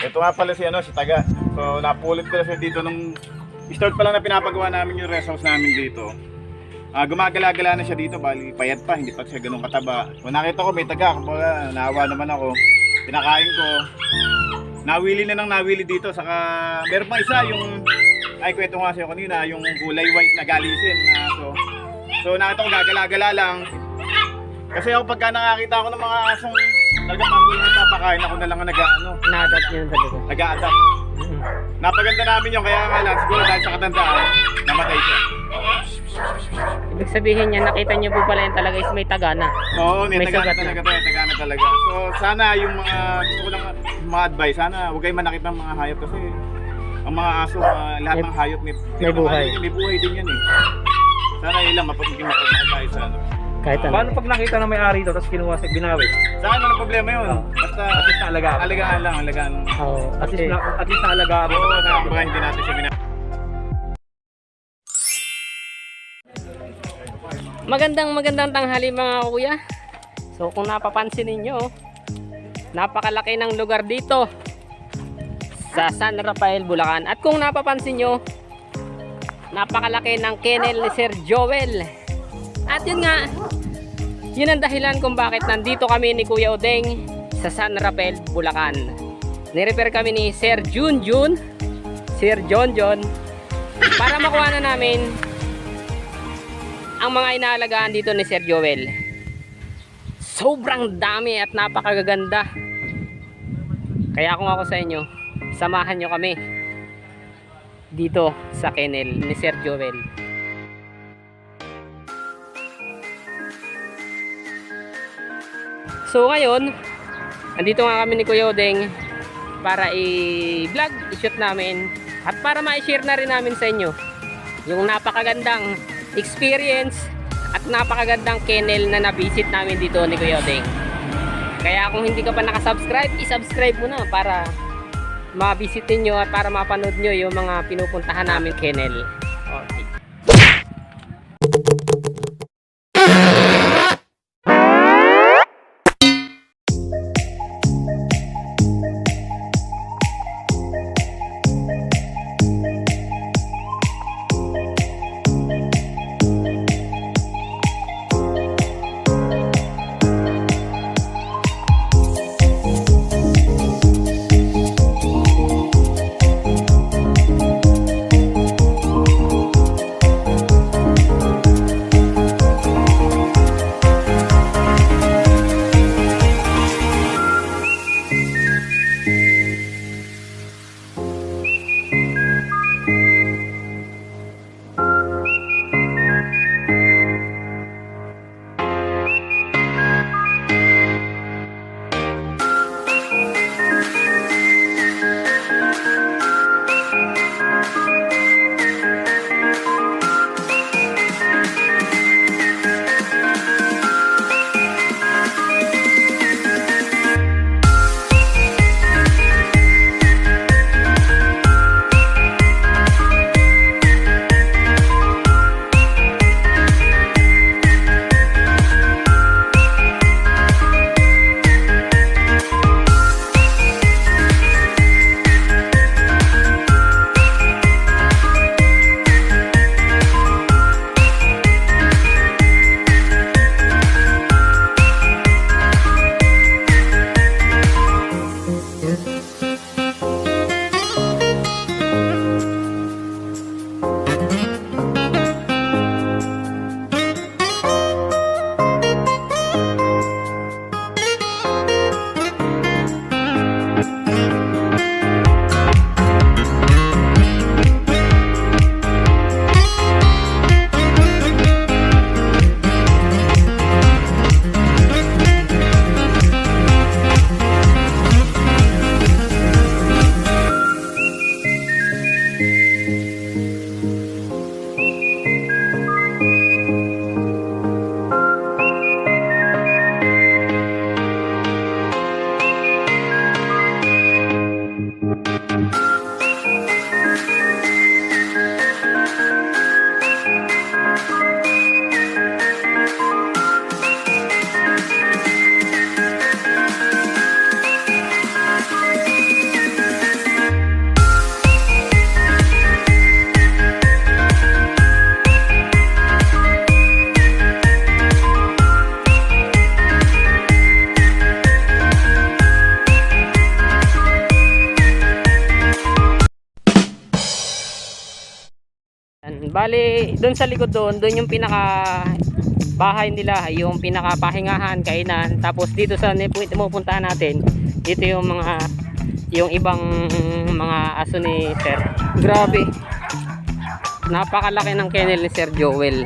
Ito nga pala si ano, si Taga. So napulot ko siya dito nung start pa lang na pinapagawa namin yung rest house namin dito. Ah, gumagala-gala na siya dito, bali payat pa, hindi pa siya ganun kataba. Kung nakita ko may taga, kumbaga naawa naman ako. Pinakain ko. Nawili na nang nawili dito, saka meron pa isa yung ay kwento nga sa'yo kanina, yung kulay white na galisin na so. So nakita ko gagala-gala lang. Kasi ako pagka nakakita ako ng mga asong talaga panggulo na papakain ako na lang ang nag-ano, Na-adapt niyo talaga. nag-a-adapt. Napaganda namin yun, kaya nga lang siguro dahil sa katandaan, namatay siya. Ibig sabihin niya, nakita niyo po pala yung talaga is may taga na. Oo, may, May tagana sugat na. talaga tayo, tagana talaga. So sana yung mga, gusto ko lang mga advice, sana huwag kayo manakit ng mga hayop kasi ang mga aso, ah, lahat May- ng hayop may, may buhay. May buhay din yan eh. Sana yun lang, mapagiging mapagkakay sa ano. Kahit ano. Paano pag nakita na may ari ito, tapos kinuha sa binawi? Sa akin walang problema yun. Oo. Basta, At least naalagaan. alagaan lang, alagaan. Oo, At least, na, at least naalagaan mo. Oo, oh, baka hindi natin siya bina... magandang magandang tanghali mga kuya. So kung napapansin ninyo, napakalaki ng lugar dito sa San Rafael, Bulacan. At kung napapansin nyo, napakalaki ng kennel ni Sir Joel. At yun nga, yun ang dahilan kung bakit nandito kami ni Kuya Odeng sa San Rafael, Bulacan. Nirepair kami ni Sir Junjun, Sir John John, para makuha na namin ang mga inaalagaan dito ni Sir Joel. Sobrang dami at napakagaganda. Kaya kung ako sa inyo, samahan nyo kami dito sa kennel ni Sir Joel. So ngayon, andito nga kami ni Kuya Odeng para i-vlog, i-shoot namin at para ma-share na rin namin sa inyo yung napakagandang experience at napakagandang kennel na na-visit namin dito ni Kuya Odeng. Kaya kung hindi ka pa nakasubscribe, i-subscribe mo na para ma-visit nyo at para mapanood nyo yung mga pinupuntahan namin kennel. Doon sa likod doon, doon yung pinaka bahay nila, yung pinaka pahingahan, kainan. Tapos dito sa nipu- pupuntahan natin, dito yung mga yung ibang mga aso ni Sir. Grabe. Napakalaki ng kennel ni Sir Joel.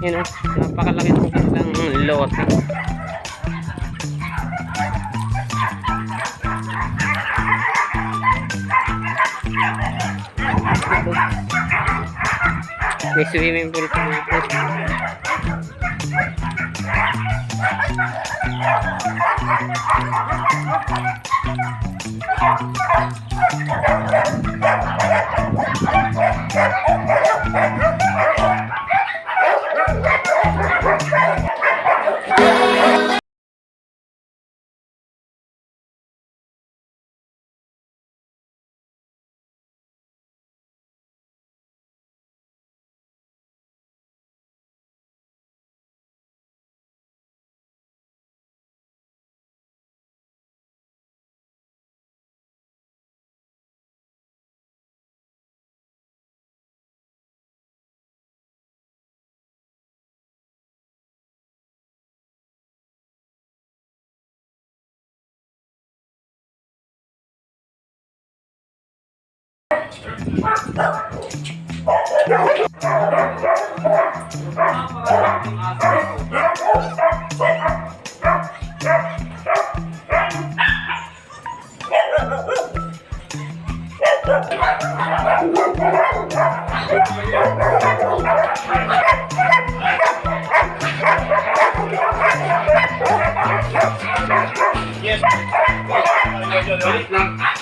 Yun oh, napakalaki ng kanilang lote. May swimming pool pa dito. Yes.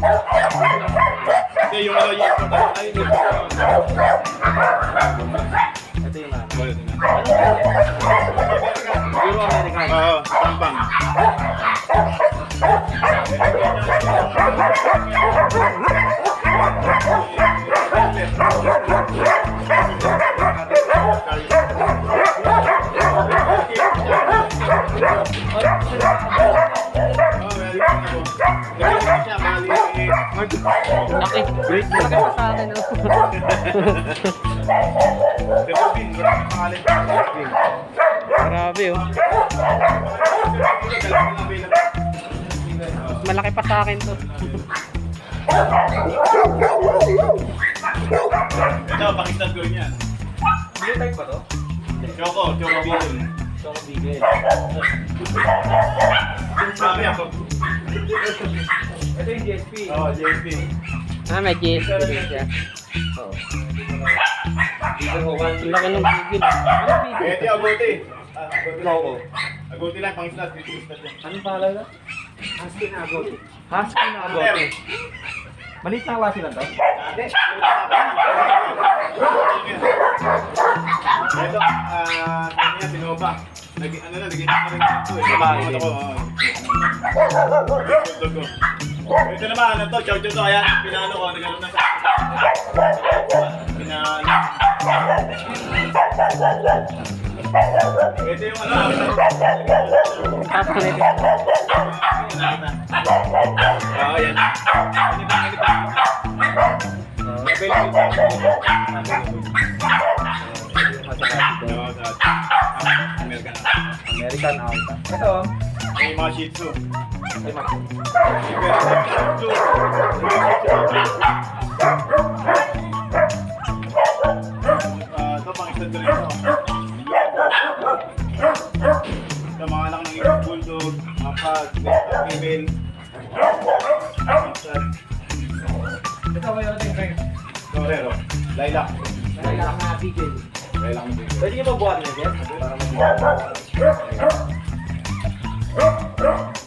Wala. Huli. Pero pagi ko peso. Question nito, di ba, Sir? Alam ni Igon. Hindi, yung ano, yung Ay, yung Ito yung ano. Wala din na. Euro American. Oo, tampang. Laki. Great. Laki pa sa akin, oh. Grabe, oh. Malaki pa sa akin to. Ito, Pakistan ko yan. Blue type ba to? Choco, Choco Beetle. Choco Beagle. Sabi ako. Ito yung GSP. Oo, JP. Ah, may GSP din siya. Oo. Beagle ko one. Ang laki ng bigil. Ano bigil? Di agote. Ah, agote lang. Pakistan yan. Anong pangalan na? Husky na agote. Husky na agote. Maliit na klase lang to? Ate, Ito, ah, ano yan, Pinoba. Nag, ano na, naging ano rin ito eh. Babae Dugo. Ito naman, ano to, chow chow to, ayan, pinano ko, nagano na sa... Pinano. Ito yung ano, nito. Oo, yan. Ano ba? Oo, sa- American. American Alta. Ito. May mga shih tzu. Ay, ma. Ah, ito pang isang rin ito. Ito mga anak ng isang bulldog, mga pag, female. Ito din guys. torero. Lilac. Kailangan na Beagle. Lilac na bigay. Pwede niyo ba buhat na dyan? Para mag-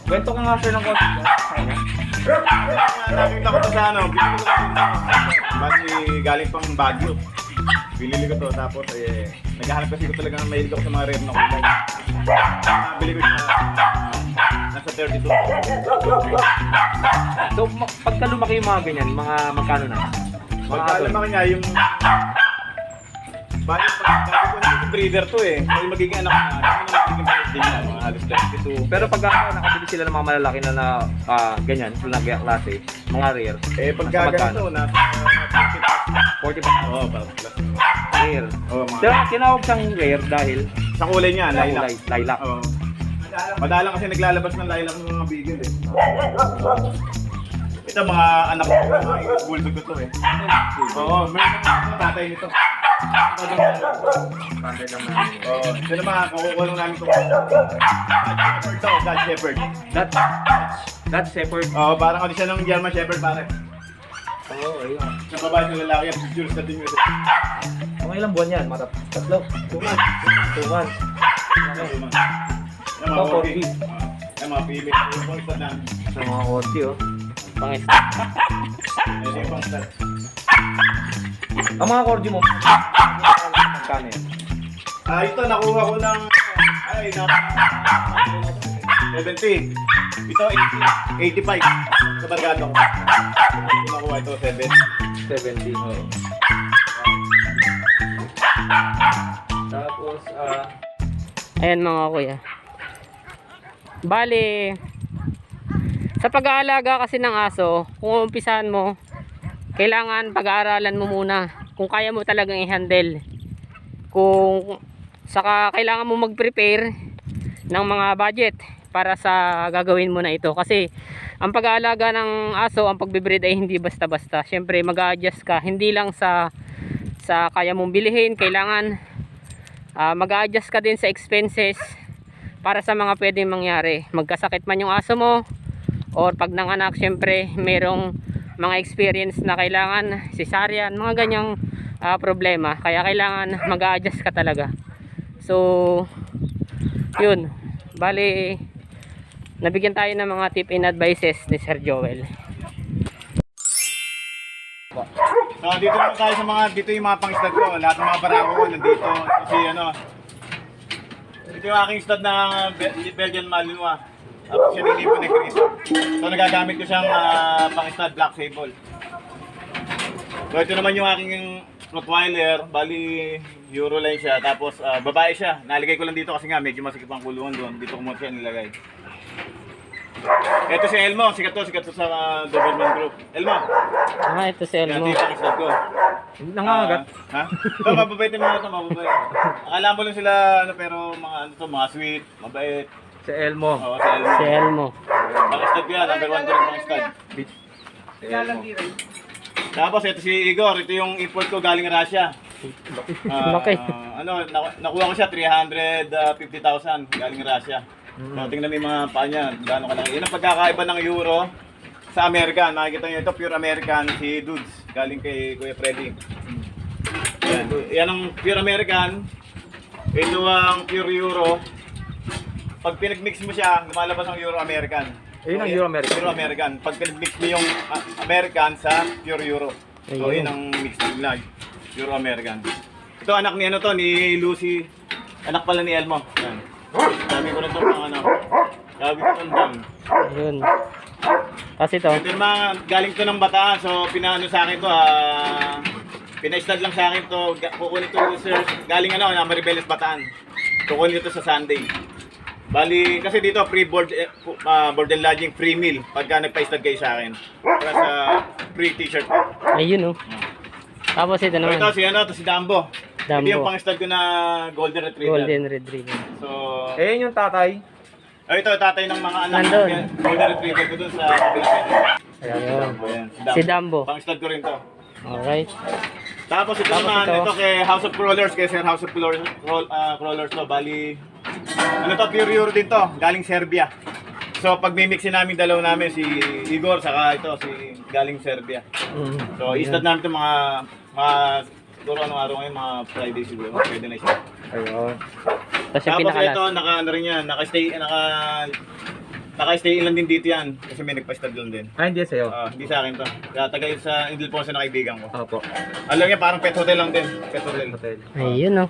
Kwento ka nga sir ng konti. Nakita ko to sa ano, binili ko to sa galing pang Baguio. Binili ko to tapos eh, Naghahanap kasi ko talaga ng mahilig ako sa mga rare na kulay. Nabili ko siya. Nasa 32. So, ma- pagka lumaki yung mga ganyan, mga magkano na? Mga Pagka alam niya yung... Bali, pag ko na breeder to eh. Yung magiging anak na, ano na magiging birthday niya, mga halos 32. Pero pag ano, nakabili sila ng mga malalaki na na ah, ganyan, sila na klase, mga rare, Eh, pagka Nasa magkano? ganito, nasa 40 pa 40 Oo, parang plus. rare. Oo, mga... Pero tinawag siyang rare dahil Sa kulay niya, lilac. kulay, lilac. Oo. Madalang kasi naglalabas ng lilac ng mga bigel eh. Ito mga anak ko, mga bulldog ko to eh. Oo, meron ng tatay nito. Lang namin. Oo, ito naman, kukukulong namin ito. God Shepherd to, God Shepherd. That, that shepherd. Oo, parang ano siya ng German Shepherd pare. Oo, oh, ayun. Sa babae ng lalaki yan, Jules na din yun. Mga ilang buwan yan? Mga tat- tatlo? Two months. Two months. Yan mga Ito, corgi. corgi. Yan mga namin. Sa mga kotse, oh. Pangis. Yan yung pang stud. Ang mga corgi mo, magkano yan? Ah, ito nakuha ko ng ay na 70. Ito 80, 85. Sa barkada ko. Ito nakuha ito 7. 70. Oo. Tapos, ah, Ayan mga kuya. Bali, sa pag-aalaga kasi ng aso, kung umpisahan mo, kailangan pag-aaralan mo muna kung kaya mo talagang i-handle. Kung saka kailangan mo mag-prepare ng mga budget para sa gagawin mo na ito. Kasi ang pag-aalaga ng aso, ang pagbe-breed ay hindi basta-basta. Siyempre mag-a-adjust ka, hindi lang sa sa kaya mong bilihin, kailangan Ah, mag-a-adjust ka din sa expenses para sa mga pwedeng mangyari. Magkasakit man yung aso mo or pag nanganak syempre merong mga experience na kailangan cesarean, mga ganyang ah, problema. Kaya kailangan mag-a-adjust ka talaga. So, yun. Bali, nabigyan tayo ng mga tip and advices ni Sir Joel. So dito naman tayo sa mga dito yung mga pang-stud ko. Lahat ng mga barako ko nandito. Kasi ano ito yung aking stud na Be- Belgian Malinois. Tapos siya nilipo ni Chris. So nagagamit ko siyang ah, pang-stud Black Sable. So ito naman yung aking Rottweiler, bali Euroline siya, tapos ah, babae siya. Naligay ko lang dito kasi nga medyo masikip ang kulungan doon. Dito ko muna siya nilagay. Ito si Elmo, sikat to, sikat to sa ah, Doberman Group. Elmo, Ah, ito si Elmo. ang stud ko. nangangagat. Ah, ha? Ito, mababait yung mga ito, mababait. Akala mo lang sila, ano, pero mga ano to, mga sweet, mabait. Si Elmo. Oo, sa Elmo. Si Elmo. Pang stud ko yan, number one ko rin pang stud. Si Elmo. Tapos ito si Igor, ito yung import ko galing Russia. Laki. ah, ano, naku- nakuha ko siya 350,000 galing Russia. So, tingnan mo yung mga paa niya, gaano kalaki. Yun ang pagkakaiba ng euro sa American. Makikita niyo ito, pure American, si Dudes, galing kay Kuya Freddy. Yan, yan ang pure American. Ito ang pure euro. Pag pinag-mix mo siya, lumalabas ang euro American. Ayun ang So, Euro American. Euro American. Pag pinag-mix mo yung ah, American sa pure euro. So, Ayun. yun ang mix nila. Euro American. Ito anak ni ano to, ni Lucy. Anak pala ni Elmo. Yan. Sabi ko na to mga anak. Sabi ko ng dam. Ayun. Kasi ito, Ito yung mga galing to ng bataan. So, pinaano sa akin to, ah... pina-stud lang sa akin to. Ga- Kukunin to, sir. Galing ano, na Maribeles Bataan. Kukunin ito sa Sunday. Bali, kasi dito free board, ah, board and lodging, free meal pagka nagpa-stud kayo sa akin. Para sa free t-shirt. ayun oh. Tapos ito So, naman, ito si ano, to si Dambo. Dambo. Ito yung pang-stud ko na golden retriever. Golden Retriever. So, Eh, yun yung tatay. oh, ito tatay ng mga anak Nandun. Golden retriever ko dun sa Pilipinas. Ayun. Ayan, Si Dambo. Pang-stud ko rin to. Alright. Tapos ito Tapos naman, ito. ito. kay House of Crawlers, kay Sir House of Crawlers, crawl, ah, crawlers to, bali, ano to, pure euro din to, galing Serbia. So pag mimixin namin dalaw namin si Igor, saka ito, si galing Serbia. Mm. So i-start namin ito mga, mga, siguro anong araw ngayon, mga Friday siguro, pwede na siya. Ayun. Tapos yung Tapos pinakalas. ito, naka, ano rin yan, naka-stay, naka, Naka-stay lang din dito yan. Kasi may nagpa-stud lang din. Ah, hindi sa'yo. Ah, hindi sa akin to. Kaya taga sa Indilponso na kaibigan ko. Opo. Alam niya, parang pet hotel lang din. Pet hotel. Hotel. Ayun oh.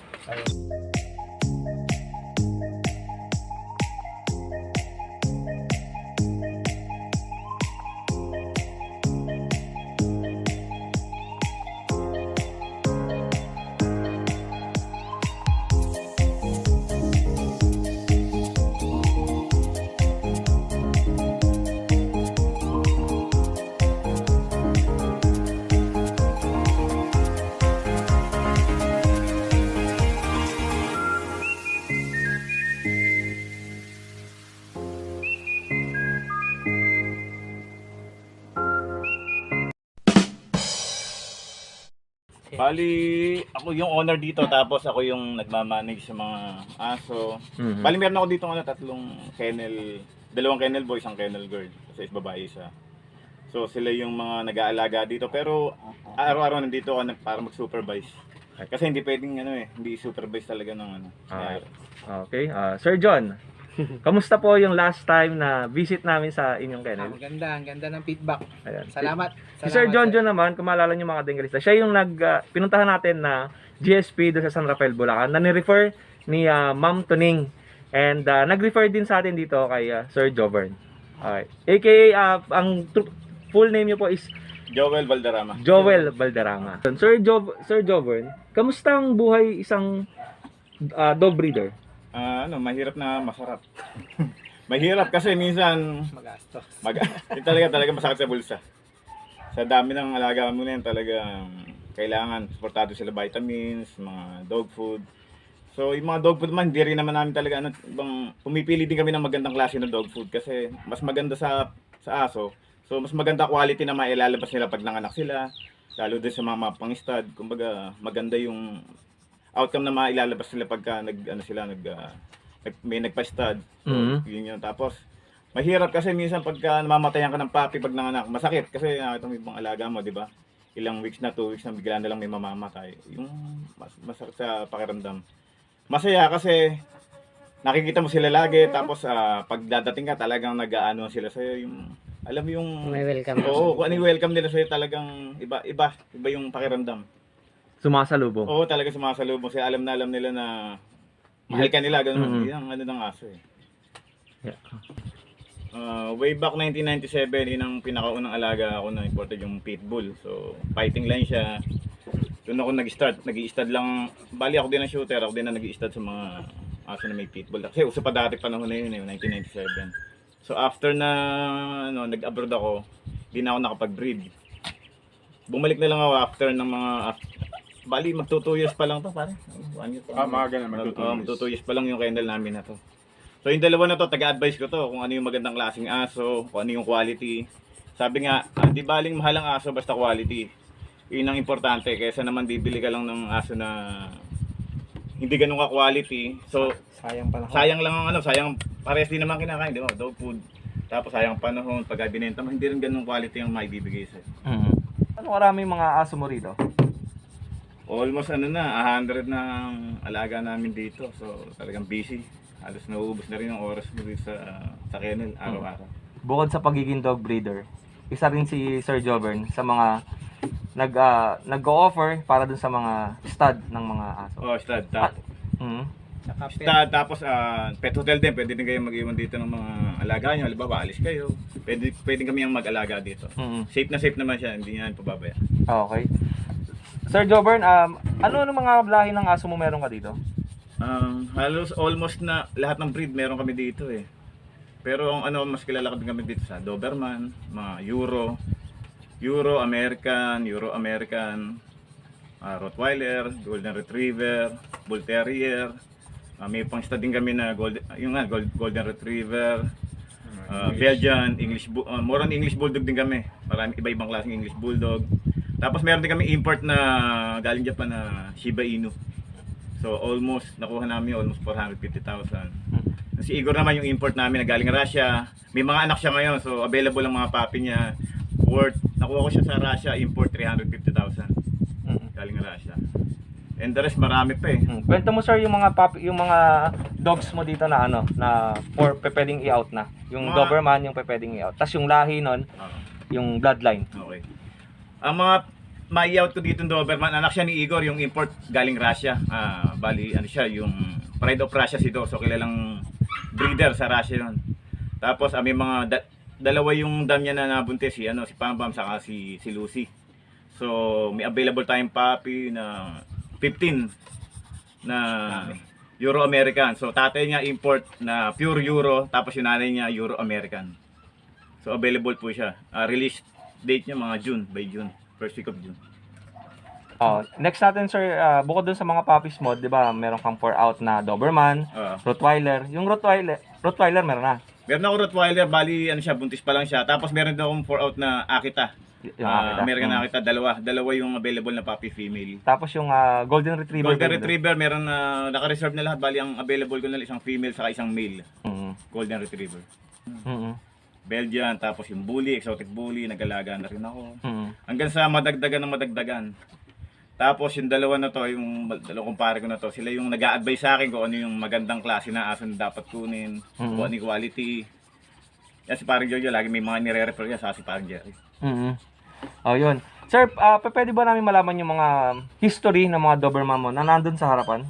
Bali, ako yung owner dito, tapos ako yung nagmamanage sa mga aso. Mhm. Bali, meron ako dito ano, tatlong kennel, dalawang kennel boy, isang kennel girl. Kasi is babae isa. So, sila yung mga nag-aalaga dito. Pero, araw-araw nandito ako nag- para mag-supervise. Kasi hindi pwedeng ano eh, hindi supervise talaga ng ano. Ah. Okay. ah, Sir John, kamusta po yung last time na visit namin sa inyong Ah, kennel? ang ganda, ang ganda ng feedback. Ayan. Salamat. Si Sir John John naman, kung maalala niyo mga Dengalista, siya yung nag, ah, pinuntahan natin na GSP doon sa San Rafael, Bulacan, na ni-refer ni ah, Ma'am Tuning. And ah, nag-refer din sa atin dito kay ah, Sir Jovern. Okay. AKA, ah, ang full name niyo po is Joel Valderrama. Joel Valderrama. Sir, jo- Sir Jovern, kamusta ang buhay isang ah, dog breeder? Ah, ano, mahirap na masarap. mahirap kasi minsan Magastos. Mag yun talaga talaga masakit sa bulsa. Sa dami ng alaga mo na yun, talaga kailangan supportado sila vitamins, mga dog food. So, yung mga dog food man, hindi rin naman namin talaga ano, bang pumipili din kami ng magandang klase ng dog food kasi mas maganda sa sa aso. So, mas maganda quality na mailalabas nila pag nanganak sila. Lalo din sa mga, mga pang-stud, kumbaga maganda yung outcome na mailalabas nila pagka nag ano sila nag, nag may nagpa-stud. So, Mhm. yun yun. Tapos Mahirap kasi minsan pagka namamatayan ka ng papi pag nanganak, masakit kasi mo yung ibang alaga mo, di ba? Ilang weeks na, two weeks na bigla na lang may mamamatay. Yung mas, masakit sa pakiramdam. Masaya kasi nakikita mo sila lagi tapos ah, pag dadating ka talagang nag-aano sila sa'yo yung alam mo yung May welcome. Oo, kung ano yung welcome nila sa'yo talagang iba iba iba yung pakiramdam. Sumasalubong. Oo, talaga sumasalubong sila. Alam na alam nila na mahal ka nila ganun. Mhm. Yan ang ano ng aso eh. Yeah. Uh, way back 1997, yun ang pinakaunang alaga ako na imported yung Pitbull. So, fighting line siya. Doon ako nag-start. Nag-i-stud lang. Bali ako din ang shooter. Ako din ang nag-i-stud sa mga aso na may Pitbull. Kasi uso pa dati panahon na yun eh, 1997. So, after na ano, nag-abroad ako, di na ako nakapag-breed. Bumalik na lang ako after ng mga... Bali, magto 2 years pa lang to, pare. One year pa. Ah, mga ganun, magto two Oo, years. magto 2 years pa lang yung kennel namin na to. So yung dalawa na to, taga-advise ko to kung ano yung magandang klaseng aso, kung ano yung quality. Sabi nga, ah, di baling mahal ang aso basta quality. Yun ang importante kaysa naman bibili ka lang ng aso na hindi ganun ka quality. So Sayang pala. sayang lang ang ano, sayang parehas din naman kinakain, di ba? Dog food. Tapos sayang ang panahon, pag binenta mo, hindi rin ganun quality ang maibibigay sa'yo. Mhm. Ano maraming mga aso mo rito? Almost ano na, 100 na ang alaga namin dito. So talagang busy. Halos nauubos na rin ang oras mo dito sa, sa kennel araw-araw. Bukod sa pagiging dog breeder, isa rin si Sir Jovern sa mga nag ah, nag-o-offer para dun sa mga stud ng mga aso. Oh, stud. Tap, Mhm. Saka pet. stud tapos ah, pet hotel din. Pwede din kayo mag-iwan dito ng mga alaga nyo. Halimbawa, alis kayo. Pwede, pwede kami yung mag-alaga dito. Mhm. Safe na safe naman siya. Hindi yan pababaya. Okay. Sir Jovern, um, ano ano mga lahi ng aso mo meron ka dito? Um, halos almost na lahat ng breed meron kami dito eh. Pero ang ano mas kilala din kami dito sa Doberman, mga Euro, Euro American, Euro American, ah, Rottweiler, Golden Retriever, Bull Terrier. Ah, may pang din kami na gold, yung nga, gold, Golden Retriever, ah, Belgian, English ah, more on English Bulldog din kami. Marami iba-ibang klaseng English Bulldog. Tapos meron din kami import na galing Japan na Shiba Inu. So almost nakuha namin almost 450,000. Si Igor naman yung import namin na galing Russia. May mga anak siya ngayon so available ang mga papi niya. Worth nakuha ko siya sa Russia import 350,000 Mhm. galing Russia. And the rest, marami pa eh. Hmm. Kwento mo sir yung mga puppy, yung mga dogs mo dito na ano, na for pe- pwedeng i-out na. Yung Mga- Doberman yung pe- pwedeng i-out. Tapos yung lahi nun, Ah, yung bloodline. okay. Ang mga mai-out ko dito ng Doberman, anak siya ni Igor, yung import galing Russia. Ah, bali, ano siya, yung Pride of Russia si Do. So, kilalang breeder sa Russia yun. Tapos, ah, may mga da- dalawa yung dam niya na nabuntis, si, ano, si Pam Pam, saka si, si Lucy. So, may available tayong puppy na 15 na Euro-American. So, tatay niya import na pure Euro, tapos yung nanay niya Euro-American. So, available po siya. Ah, release date niya mga June, by June. First week of June. Oh, next natin sir, ah, bukod dun sa mga puppies mo, 'di ba? Meron kang pour out na Doberman, Ah. Rottweiler. Yung Rottweiler, Rottweiler meron na. meron ako Rottweiler, bali ano siya, buntis pa lang siya. Tapos meron din akong 4 out na Akita. Y- Yung Ah, Akita. American Mm. Akita, dalawa. Dalawa yung available na puppy female. Tapos yung ah, Golden Retriever. Golden. Retriever, meron na naka-reserve na lahat. Bali, ang available ko na lang isang female saka isang male. Mm. Golden Retriever. Mm. Belgian, tapos yung bully, exotic bully, nagalaga na rin ako. Mm. Hanggang sa madagdagan ng madagdagan. Tapos yung dalawa na to, yung dalawang kumpare ko na to, sila yung nag advise sa akin kung ano yung magandang klase na aso na dapat kunin, Mhm. kung ano yung quality. Yan si parang Jojo, lagi may mga nire-refer niya sa si parang Jerry. Mm. Oh, yun. Sir, p- pwede ba namin malaman yung mga history ng mga Doberman mo na nandun sa harapan?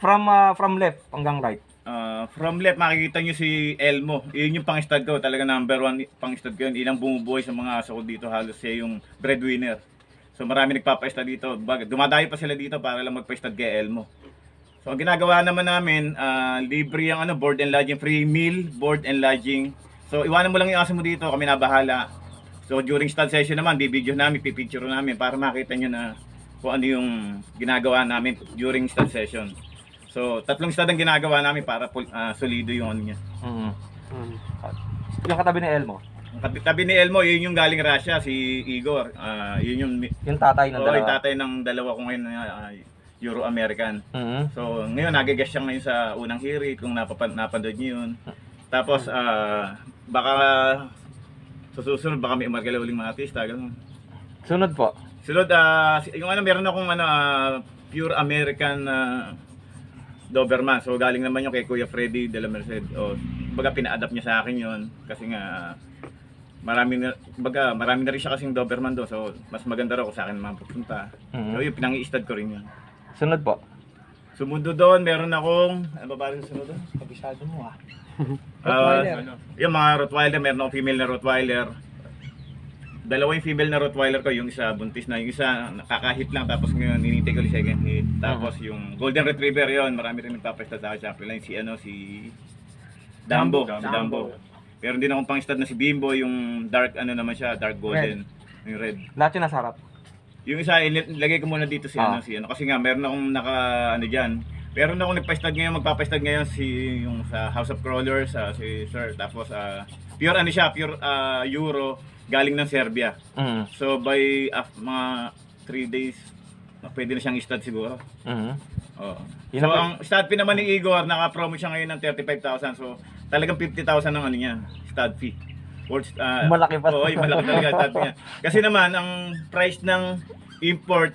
From ah, from left hanggang right. Ah, from left, makikita nyo si Elmo. Yun yung pang-stud ko. Talaga number one pang-stud ko yun. Ilang bumubuhay sa mga aso ko dito. Halos siya yung breadwinner. So marami nagpapa-stud dito. Bag- Dumadayo pa sila dito para lang magpa-stud kay Elmo. So ang ginagawa naman namin, ah, libre yung ano, board and lodging. Free meal, board and lodging. So iwanan mo lang yung aso mo dito. Kami na bahala. So during stud session naman, bibidyo namin, pipicture namin para makita nyo na kung ano yung ginagawa namin during stud session. So, tatlong stud ang ginagawa namin para ah, solido yung ano niya. Mm. Mm. Yung katabi ni Elmo. Ang Tabi, tabi ni Elmo, yun yung galing Russia, si Igor. Ah, yun yung, Yung tatay ng yung dalawa. tatay ng dalawa ko ngayon ah, Euro-American. Mm. So, ngayon, nagagas siya ngayon sa unang hirit, kung napapan, napanood niyo yun. Tapos, ah, baka sa susunod, baka may umargala uling mga artista, ganun. Sunod po. Sunod, si- yung ano, meron akong ano, ah, pure American ah, Doberman. So galing naman yung kay Kuya Freddy de la Merced. O baga pina-adapt niya sa akin yon kasi nga marami na baga marami na rin siya kasing Doberman do. So mas maganda raw kung sa akin naman pupunta. Mhm. So yun pinangi-stud ko rin yun. Sunod po. Sumundo doon, meron akong ano ba ba rin sumunod doon? Kabisado mo ah. Ah, Rottweiler. yung mga Rottweiler, meron akong female na Rottweiler. Dalawa yung female na Rottweiler ko, yung isa buntis na, yung isa nakakahit lang tapos ngayon ninintay ko ulit second hit. Tapos yung Golden Retriever yon, marami rin nagpapastad sa akin. Siyempre lang si ano si Dumbo, Dumbo. si Dumbo. Pero din akong pang-stud na si Bimbo, yung dark ano naman siya, dark golden, yung red. Lahat yung nasa harap. Yung isa ilagay ko muna dito si Ah. ano si ano kasi nga meron akong naka ano diyan. Meron akong nagpa-stud ngayon, magpapa-stud ngayon si yung sa House of Crawlers, ah, si Sir. Tapos ah, pure ano siya, pure ah, Euro galing ng Serbia. Mm. So by af, mga 3 days pwede na siyang i-stud siguro. Mm. Oo. Yun So ang- ang stud fee naman ni Igor, naka-promo siya ngayon ng 35,000. So talagang 50,000 ang ano niya, stud fee. Worth, ah, Malaki pa. Oo, yung malaki talaga stud fee niya. Kasi naman ang price ng import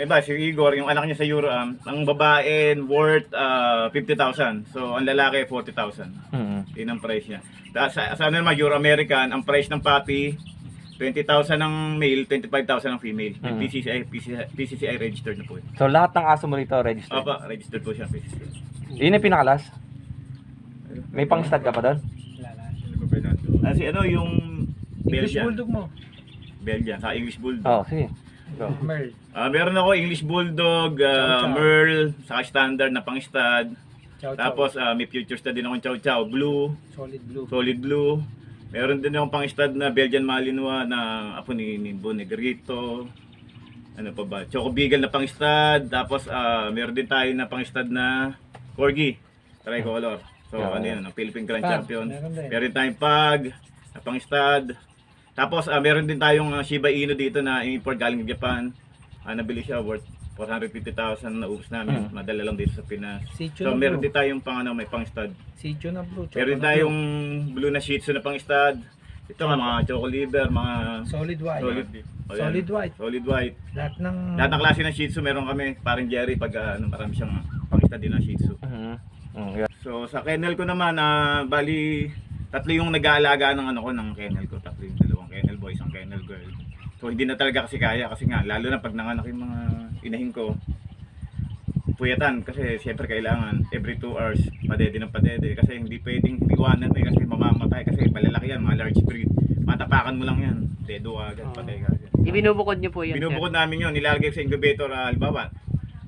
eh ba, si Igor, yung anak niya sa Euroam, ang babae worth ah, 50,000. So ang lalaki 40,000. Mm. Yun ang price niya. Tapos sa, sa ano naman, Euro-American, ang price ng puppy, 20,000 ng male, 25,000 ng female. Yung Mm. PCCI, PCCI, PCCI registered na po yun. So lahat ng aso mo rito registered. Opa, registered po siya PCCI. Yun yung pinakalas. May pang-stud ka pa doon? Ah, si ano yung English Belgian. Bulldog mo. Belgian, sa English Bulldog. Oo, oh, sige. Go. Merl. Ah, meron ako English Bulldog, ah, Chow Chow. Merle, saka standard na pang-stud. Chow. Tapos ah, may future stud din akong Chow Chow Blue, Solid blue. solid blue. Meron din akong pang-stud na Belgian Malinois na apo ni, ni Bon Negrito. Ano pa ba? Choco Beagle na pang-stud. Tapos ah, meron din tayo na pang-stud na Corgi, tricolor. So Yeah. ano yun, ang Philippine Grand Pag, Champion. meron din. Meron tayong pag, na pang-stud. Tapos ah, meron din tayong Shiba Inu dito na import galing Japan. Ah, nabili siya worth 450,000 na ubus namin. Mm. Madala lang dito sa Pinas. Sicho So na meron blue. din tayong pang ano, may pang-stud. Sicho na blue. Meron na tayong blue na Shih Tzu na pang-stud. Ito nga mga choco liver, mga Solid white. solid, o yan, Solid white. Solid white. Lahat ng... Lahat ng klase ng Shih Tzu meron kami. Parang Jerry pag ah, ano, marami siyang pangista din ng Shih Tzu. Mhm. Mm, yeah. So sa kennel ko naman, ah, bali tatlo yung nag-aalaga ng ano ko ng kennel ko. Tatlo yung dalawang kennel boys, ang kennel girl. So hindi na talaga kasi kaya kasi nga lalo na pag nanganak yung mga inahin ko. Puyatan kasi siyempre kailangan every 2 hours padede ng padede kasi hindi pwedeng iwanan eh kasi mamamatay kasi malalaki yan, mga large breed. Matapakan mo lang yan, dedo agad, Oo. patay ka agad. Ibinubukod niyo po yun, Binubukod namin yun, nilalagay ko sa incubator, uh, halimbawa,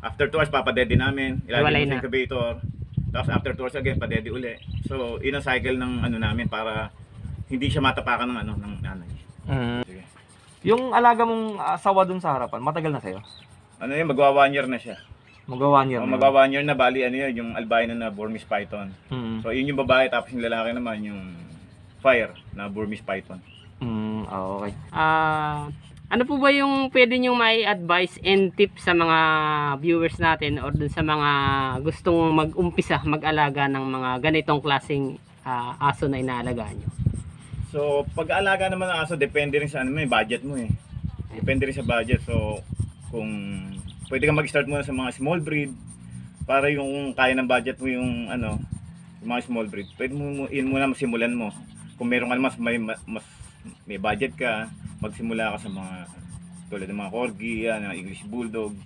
after 2 hours papadede namin, Iwalay ilalagay sa na. incubator, tapos after 2 hours again, padede uli. So, yun ang cycle ng ano namin para hindi siya matapakan ng ano, ng nanay. Mhm. Sige. Yung alaga mong asawa dun sa harapan, matagal na sa'yo? Ano yun, magwa 1 year na siya. Magwa one year O, na. magwa 1 year na, bali ano yun, yung albino na Burmese python. Mhm. So, yun yung babae, tapos yung lalaki naman, yung fire na Burmese python. Mm, ah, okay. Ah, ano po ba yung pwede nyo may advice and tip sa mga viewers natin or dun sa mga gustong mag-umpisa, mag-alaga ng mga ganitong klaseng ah, aso na inaalagaan nyo? So, pag-aalaga naman ng aso, depende rin sa ano, may budget mo eh. Depende rin sa budget. So, kung pwede kang mag-start muna sa mga small breed para yung kaya ng budget mo yung ano, yung mga small breed. Pwede mo yun muna masimulan mo. Kung meron ka mas may mas may budget ka, magsimula ka sa mga tulad ng mga corgi, yan, English bulldog.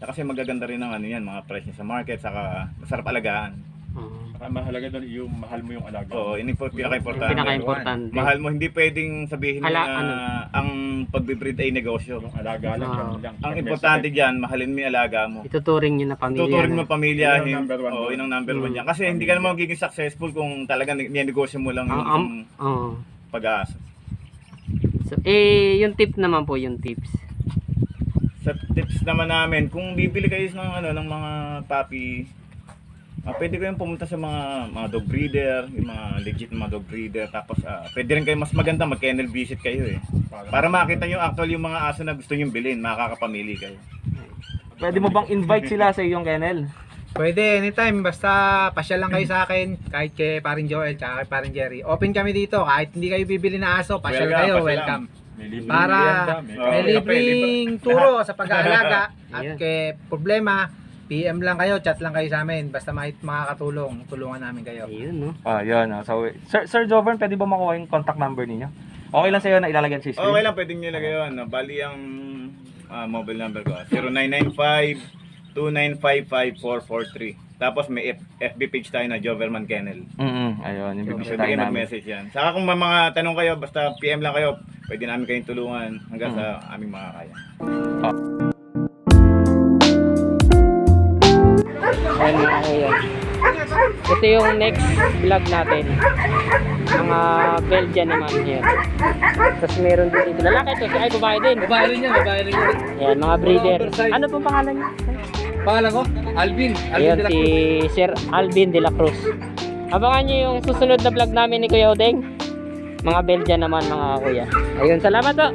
Kasi magaganda rin ang ano yan, mga price niya sa market, saka masarap alagaan. Uh, Saka mahalaga doon yung mahal mo yung alaga. Oo, yun yung pinaka-importante. pinaka-importante. Mahal mo, hindi pwedeng sabihin mo Hala, na ano? ang pagbe-breed ay negosyo. Yung alaga lang, Ah. yan lang. Ang importante diyan, mahalin mo yung alaga mo. Ituturing nyo na pamilya. Tuturin na. mo pamilya, Yun ang hin- number one oo, doon. yun ang number one Mm. diyan. Kasi hindi ka naman magiging successful kung talagang ninegosyo mo lang yung Ang- ang- isang Oo. pag-aasa. So, eh, yung tip naman po, yung tips. Sa tips naman namin, kung bibili kayo ng ano ng mga puppy, ah, pwede kayong pumunta sa mga mga dog breeder, yung mga legit na mga dog breeder. Tapos ah, pwede rin kayo mas maganda mag-kennel visit kayo eh. Para makita nyo actual yung mga aso na gusto nyo bilhin, makakapamili kayo. Pwede mo bang invite sila sa iyong kennel? Pwede, anytime. Basta pasyal lang kayo sa akin. Kahit kay paring Joel, tsaka kay paring Jerry. Open kami dito. Kahit hindi kayo bibili na aso, pasyal Welcome, kayo. pasyal Welcome. Para may libreng turo sa pag-aalaga. At kay problema, PM lang kayo, chat lang kayo sa amin. Basta makit makakatulong, tulungan namin kayo. Ayun, no? Ah, yun. ah. So, Sir, Sir Jovern, pwede ba makuha yung contact number ninyo? Okay lang sa'yo na ilalagyan sa screen? Okay lang, pwede nyo ilagay yun. no? Bali ang ah, mobile number ko. 0995-2955-443. Tapos may F- FB page tayo na Joverman Kennel. Mm ayun. Yung Pwede bibisitahin kayo namin. mag-message yan. Saka kung may mga tanong kayo, basta PM lang kayo, pwede namin kayong tulungan hanggang sa aming makakaya. Ayan mga kuya. Ito yung next vlog natin. Mga Belgian naman yan. Tapos meron din dito. Lalaki ito. Ay, babae din. Babae rin yan, babae rin yan. Ayan, mga breeder. Ano pong pangalan niya? Pangalan ko? Alvin. Ayan, si Sir Alvin de la Cruz. Abangan niyo yung susunod na vlog namin ni Kuya Odeng. Mga Belgian naman mga kuya. Ayun, salamat po.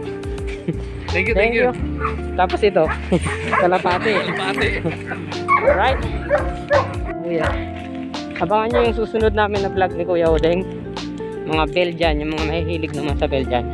Thank you, Thank you. Tapos ito. Kalapati. Kalapati. Alright. Kuya. Abangan nyo yung susunod namin na vlog ni Kuya Odeng. Mga Belgian, yung mga mahihilig naman sa Belgian.